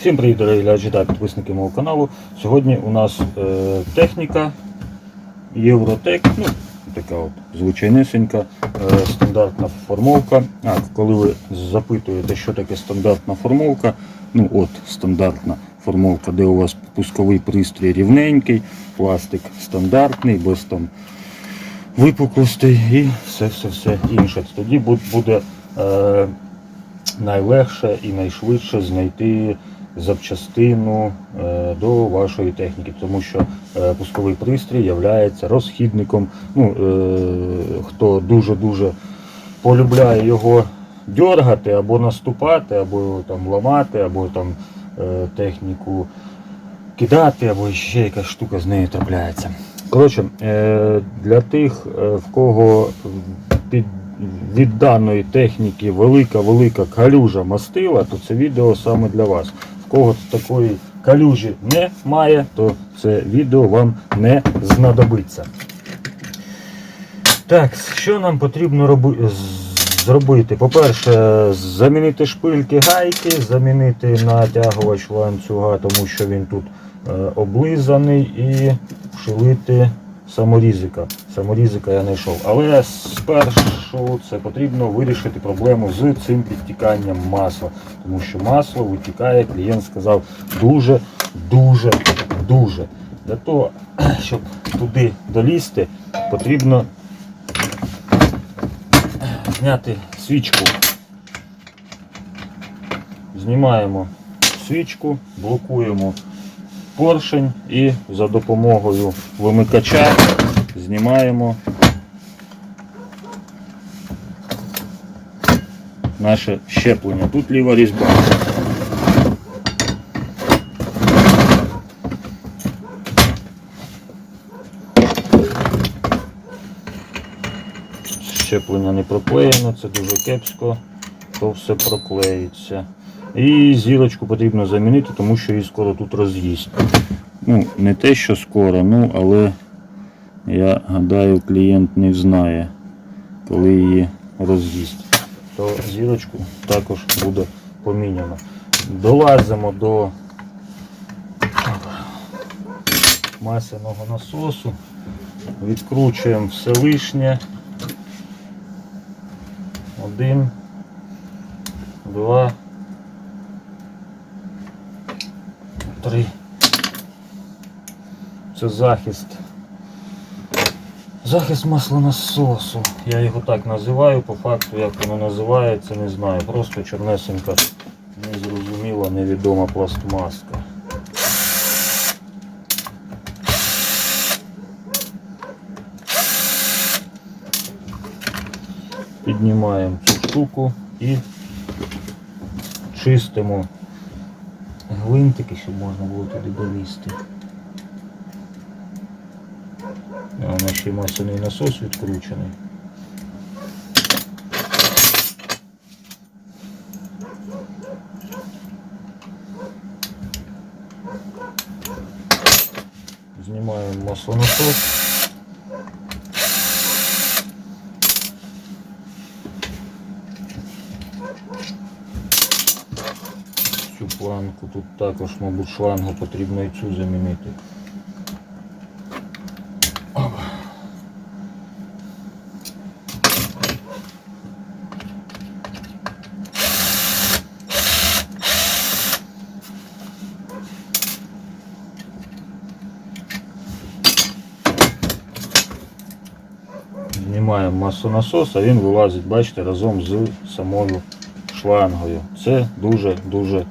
Всім привіт, дорогі глядачі та підписники мого каналу. Сьогодні у нас е, техніка Євротек, ну, така от звичайнисенька, е, стандартна формовка. А, коли ви запитуєте, що таке стандартна формовка, ну от стандартна формовка, де у вас пусковий пристрій рівненький, пластик стандартний, без там випуклостей і все-все-все інше. Тоді буде е, найлегше і найшвидше знайти запчастину е, до вашої техніки, тому що е, пусковий пристрій є розхідником. Ну, е, хто дуже-дуже полюбляє його дергати або наступати, або там ламати, або там техніку кидати, або ще якась штука з нею трапляється. Коротше, для тих, в кого під, від даної техніки велика-велика калюжа мастила, то це відео саме для вас. В кого такої калюжі немає, то це відео вам не знадобиться. Так, що нам потрібно роби... зробити? По-перше, замінити шпильки гайки, замінити натягувач ланцюга, тому що він тут е, облизаний, і вшилити саморізика. Саморізика я не йшов. Але спершу це потрібно вирішити проблему з цим підтіканням масла. Тому що масло витікає, клієнт сказав, дуже, дуже, дуже. Для того, щоб туди долізти, потрібно зняти свічку. Знімаємо свічку, блокуємо поршень і за допомогою вимикача знімаємо наше щеплення. Тут ліва різьба. Щеплення не проклеєно, це дуже кепсько, то все проклеїться. І зірочку потрібно замінити, тому що її скоро тут роз'їсть. Ну, не те, що скоро, ну, але я гадаю, клієнт не знає, коли її роз'їсть. То зірочку також буде поміняно. Долазимо до масляного насосу, відкручуємо все лишнє. Один, два, три. Це захист. Захист маслонасосу. Я його так називаю, по факту як воно називається, не знаю. Просто чорнесенька, незрозуміла, невідома пластмаска. Піднімаємо цю штуку і чистимо гвинтики, щоб можна було туди долізти. А у нас ще масляний насос відкручений. Знімаємо маслонасос. Цю планку тут також, мабуть, шлангу потрібно і цю замінити. Знімаємо маслонасос, а він вилазить, бачите, разом з самою шлангою. Це дуже-дуже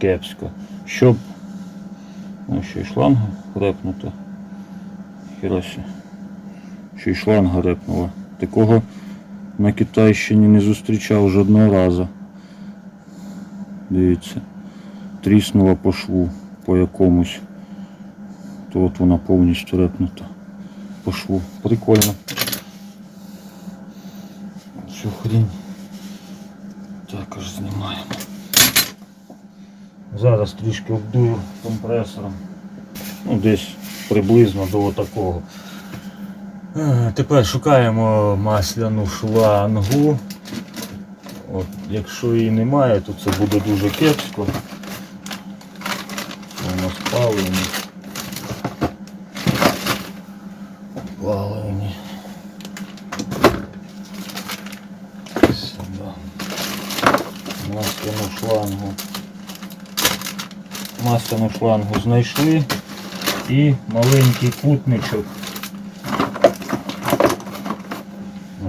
кепсько. Щоб ну, ще й шланга репнута. Хіросі. Ще й шланга репнула. Такого на Китайщині не зустрічав жодного разу. Дивіться. Тріснула по шву по якомусь. То от вона повністю репнута по шву. Прикольно. Хрінь також знімаємо. Зараз трішки обдую компресором. Ну, десь приблизно до такого. Тепер шукаємо масляну шлангу. От, якщо її немає, то це буде дуже кепсько. нас паливні. Паливні. Сюди. Масляну шлангу. Масляну шлангу знайшли і маленький кутничок.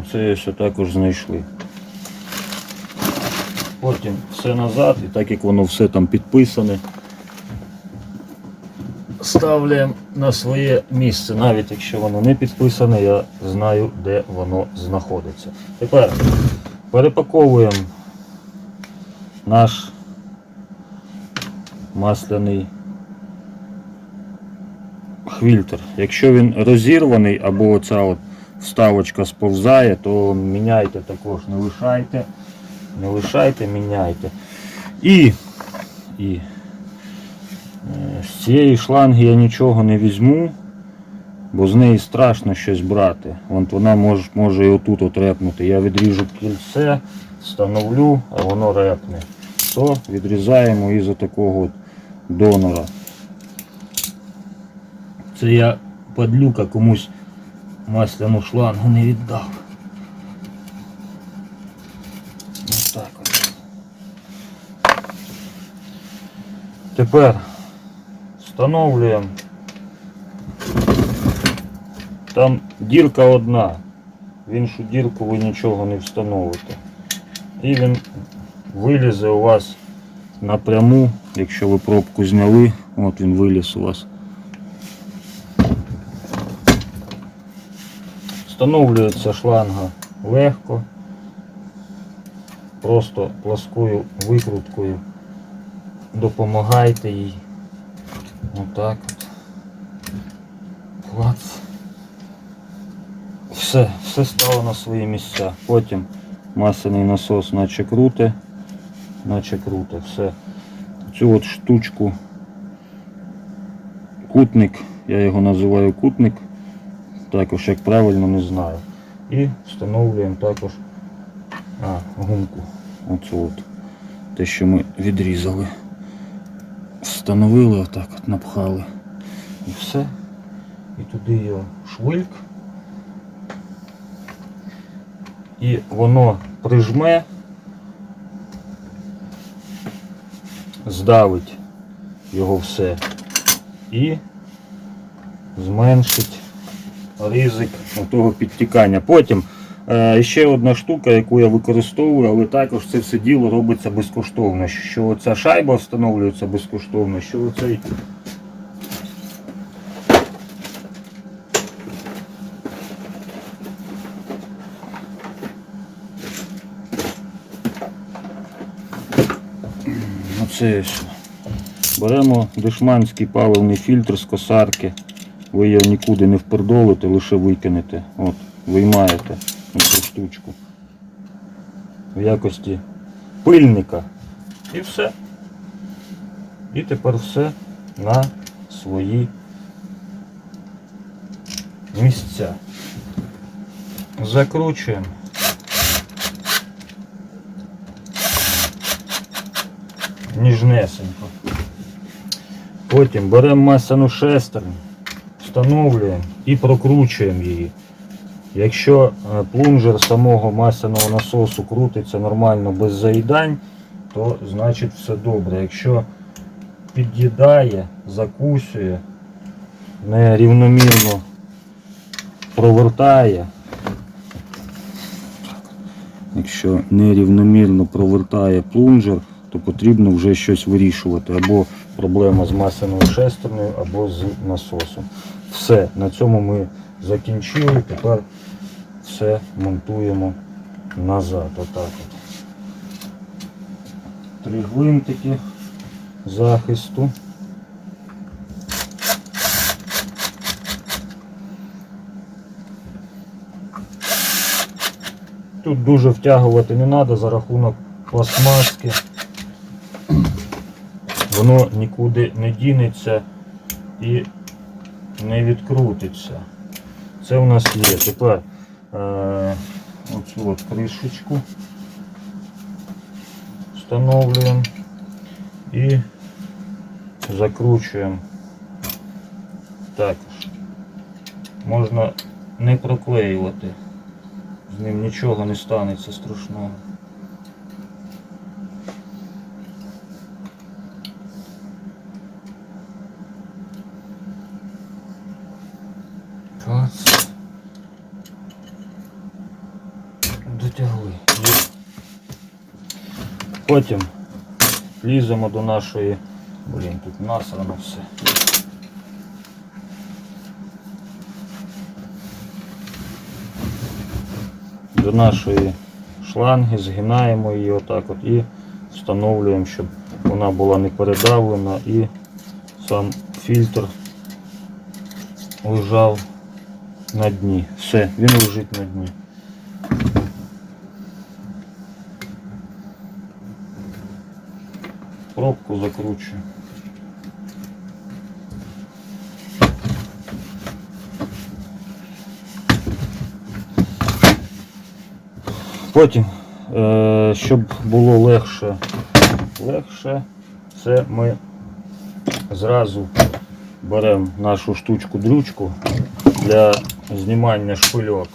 Оце все також знайшли. Потім все назад, і так як воно все там підписане, ставляємо на своє місце. Навіть якщо воно не підписане, я знаю, де воно знаходиться. Тепер перепаковуємо наш масляний хвільтр. Якщо він розірваний або оця от вставочка сповзає, то міняйте також, не лишайте. Не лишайте, міняйте. І, і е, з цієї шланги я нічого не візьму, бо з неї страшно щось брати. От вона може, може і отут от репнути. Я відріжу кільце, встановлю, а воно репне. То відрізаємо із такого от донора. Це я падлюка комусь масляну шлангу не віддав. Ось так от. Тепер встановлюємо. Там дірка одна. В іншу дірку ви нічого не встановите. І він вилізе у вас напряму, якщо ви пробку зняли, от він виліз у вас. Встановлюється шланга легко, просто пласкою викруткою допомагайте їй. Отак от. Клац. Все, все стало на свої місця. Потім масляний насос наче круте, наче круте, все. Цю от штучку, кутник, я його називаю кутник, також як правильно не знаю. І встановлюємо також а, гумку. Оцю от. Те, що ми відрізали. Встановили отак от напхали. І все. І туди його швильк. І воно прижме, здавить його все і зменшить ризик того підтікання. Потім е, ще одна штука, яку я використовую, але також це все діло робиться безкоштовно. Що ця шайба встановлюється безкоштовно, що оцей Оце ось. Беремо дешманський паливний фільтр з косарки. Ви його нікуди не впердолите, лише викинете. От, виймаєте цю штучку. В якості пильника. І все. І тепер все на свої місця. Закручуємо. Ніжнесенько. Потім беремо масляну шестерню, встановлюємо і прокручуємо її. Якщо е, плунжер самого масляного насосу крутиться нормально без заїдань, то значить все добре. Якщо під'їдає, закусує, нерівномірно провертає, якщо нерівномірно провертає плунжер, то потрібно вже щось вирішувати. Або проблема з масляною шестернею, або з насосом. Все, на цьому ми закінчили. Тепер все монтуємо назад. Отак от. Три гвинтики захисту. Тут дуже втягувати не треба за рахунок пластмаски. Воно нікуди не дінеться і не відкрутиться. Це у нас є. Тепер е, оцю от кришечку встановлюємо і закручуємо також. Можна не проклеювати. З ним нічого не станеться страшного. Клац. Дотягли. Є. Потім ліземо до нашої. Блін, тут насрано все. До нашої шланги згинаємо її отак от і встановлюємо, щоб вона була не передавлена і сам фільтр лежав на дні. Все, він лежить на дні. Пробку закручую. Потім, е, щоб було легше, легше, це ми зразу беремо нашу штучку-дрючку для знімання шпильок.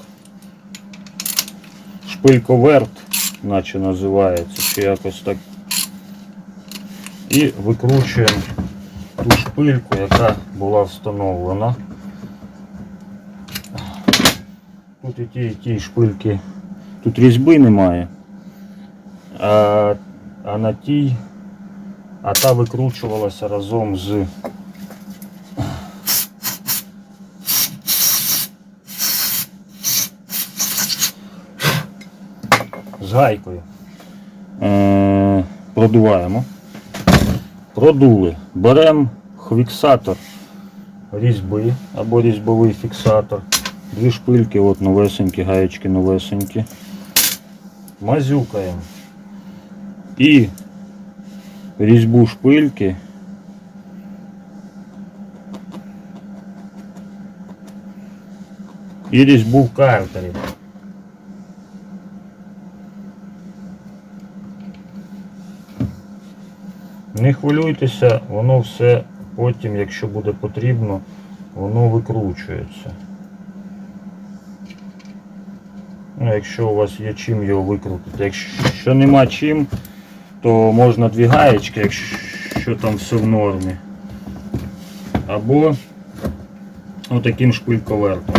Шпильковерт, наче називається, чи якось так. І викручуємо ту шпильку, яка була встановлена. Тут і ті, і ті шпильки, тут різьби немає, а, а на тій, а та викручувалася разом з з гайкою. Е, продуваємо. Продули. Беремо фіксатор різьби або різьбовий фіксатор. Дві шпильки, от новесенькі, гаєчки новесенькі. Мазюкаємо. І різьбу шпильки. І різьбу в Не хвилюйтеся, воно все потім, якщо буде потрібно, воно викручується. Ну, якщо у вас є чим його викрутити. Якщо нема чим, то можна дві гаєчки, якщо там все в нормі. Або отаким шпильковертом.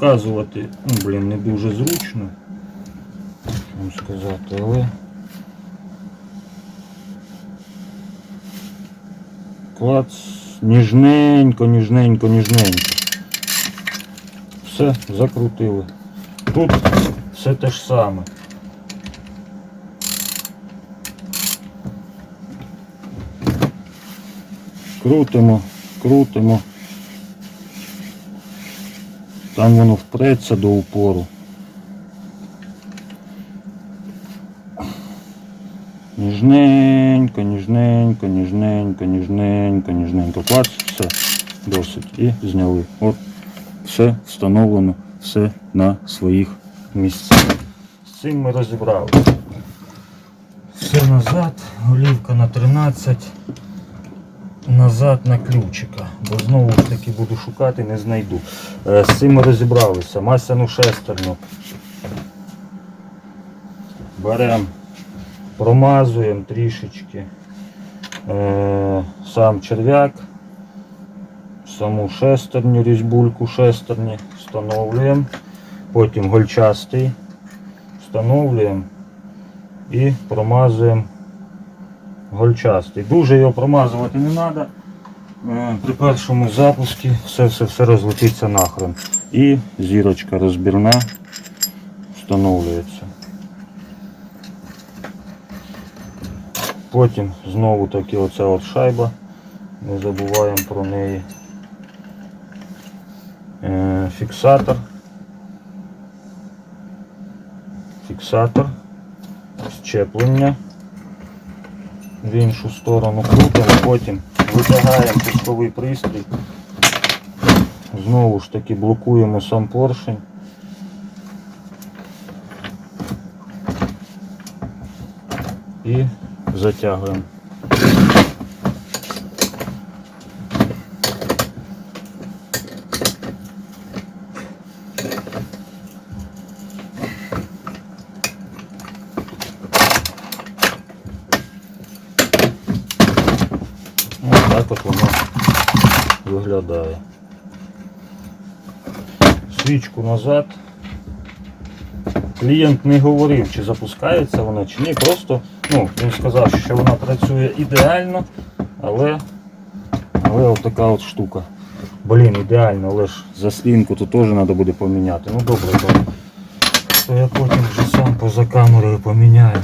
Показувати, ну, блін, не дуже зручно, вам сказати, але клац ніжненько, ніжненько, ніжненько. Все, закрутили. Тут все те ж саме. Крутимо, крутимо. Там воно впреться до упору. Ніжненько, ніжненько, ніжненько, ніжненько, ніжненько. Клац, все, досить. І зняли. От, все встановлено, все на своїх місцях. З цим ми розібрали. Все назад, голівка на 13, назад на ключика, бо знову ж таки буду шукати, не знайду. Е, З цим ми розібралися. Масляну шестерню. Беремо, промазуємо трішечки е, сам черв'як, саму шестерню, різьбульку шестерні встановлюємо, потім гольчастий встановлюємо і промазуємо гольчастий. Дуже його промазувати не треба. При першому запуску все все все розлетиться нахрен. І зірочка розбірна встановлюється. Потім знову таки оця от шайба. Не забуваємо про неї. Е, Фіксатор. Фіксатор. Щеплення в іншу сторону крутимо, потім витягаємо пусковий пристрій знову ж таки блокуємо сам поршень. І затягуємо. Ось так от воно виглядає. Свічку назад. Клієнт не говорив, чи запускається вона, чи ні. Просто ну, він сказав, що вона працює ідеально, але, але така от штука. Блін, ідеально, але ж заслінку то теж треба буде поміняти. Ну добре, то, то я потім вже сам поза камерою поміняю.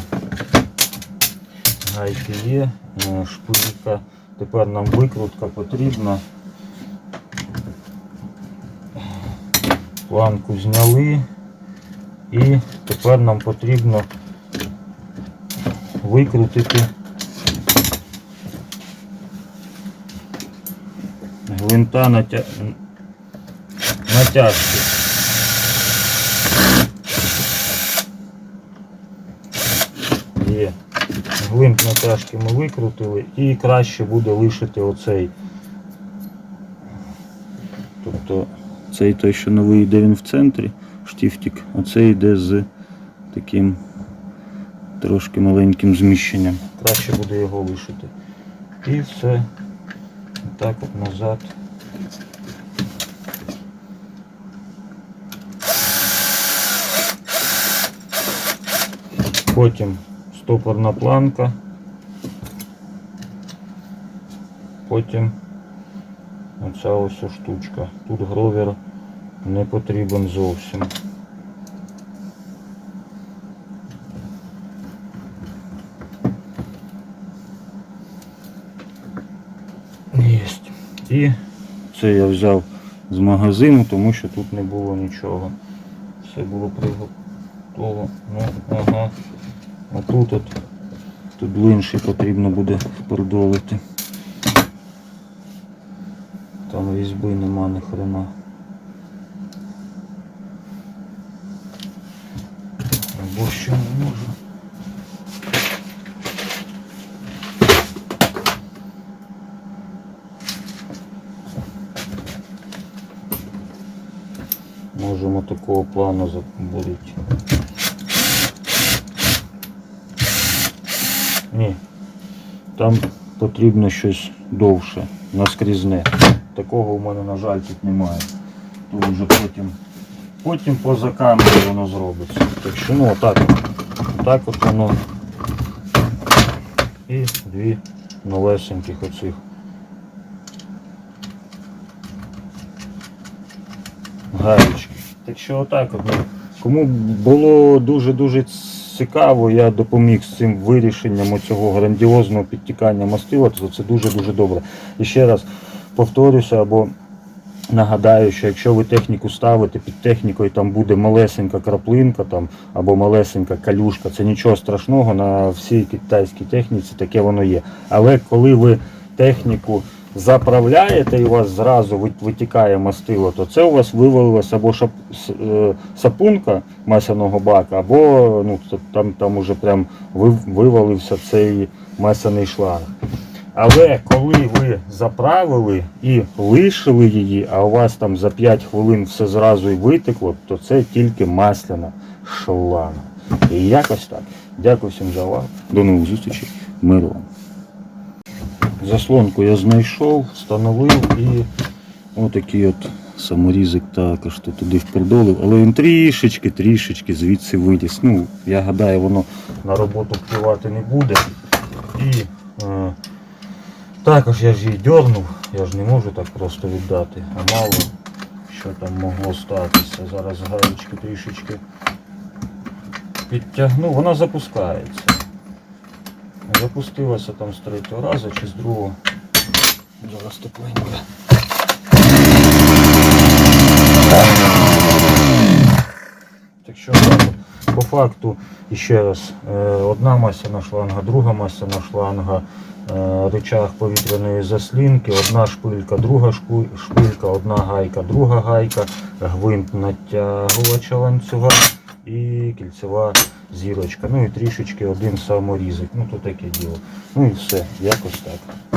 Гайки є, е, шпилька. Тепер нам викрутка потрібна. Планку зняли. І тепер нам потрібно викрутити гвинта натя... натяжки. Є. Гвинт натяжки ми викрутили і краще буде лишити оцей. Тобто цей той, що новий йде він в центрі, штифтик, а цей йде з таким трошки маленьким зміщенням. Краще буде його лишити. І все. Так от назад. Потім стопорна планка. Потім оця ось штучка. Тут гровер не потрібен зовсім. Єсть. І це я взяв з магазину, тому що тут не було нічого. Все було приготовлено. Ну, ага. А тут от тут блинші потрібно буде впердолити. Там різьби нема ні хрена. Або що не можу. Можемо такого плану забурити. Ні. Там потрібно щось довше, наскрізне. Такого у мене, на жаль, тут немає. То вже потім, потім поза камерою воно зробиться. Так що ну отак. Отак от воно. І дві новесеньких оцих. Гаєчки. Так що отак от. Кому було дуже-дуже цікаво, я допоміг з цим вирішенням цього грандіозного підтікання мастила, то це дуже-дуже добре. І ще раз повторюся або нагадаю, що якщо ви техніку ставите під технікою, там буде малесенька краплинка там, або малесенька калюшка, це нічого страшного, на всій китайській техніці таке воно є. Але коли ви техніку заправляєте і у вас зразу витікає мастило, то це у вас вивалилась або шап, е, сапунка масляного бака, або ну, там, там уже прям вивалився цей масляний шланг. Але коли ви заправили і лишили її, а у вас там за 5 хвилин все зразу і витекло, то це тільки масляна шланга. І якось так. Дякую всім за увагу. До нових зустрічей. Миру. Заслонку я знайшов, встановив і отакий от саморізик також тут туди впердолив, але він трішечки, трішечки звідси виліз. Ну, я гадаю, воно на роботу впливати не буде. І е, також я ж її дьорнув, я ж не можу так просто віддати, а мало що там могло статися. Зараз гаєчки трішечки підтягну, вона запускається. Запустилася там з третього разу чи з другого. Зараз тепленько. Так що по факту, ще раз, е, одна масляна шланга, друга масляна шланга, е, повітряної заслінки, одна шпилька, друга шпилька, одна гайка, друга гайка, гвинт натягувача ланцюга і кільцева зірочка. Ну і трішечки один саморізик. Ну то таке діло. Ну і все, якось так.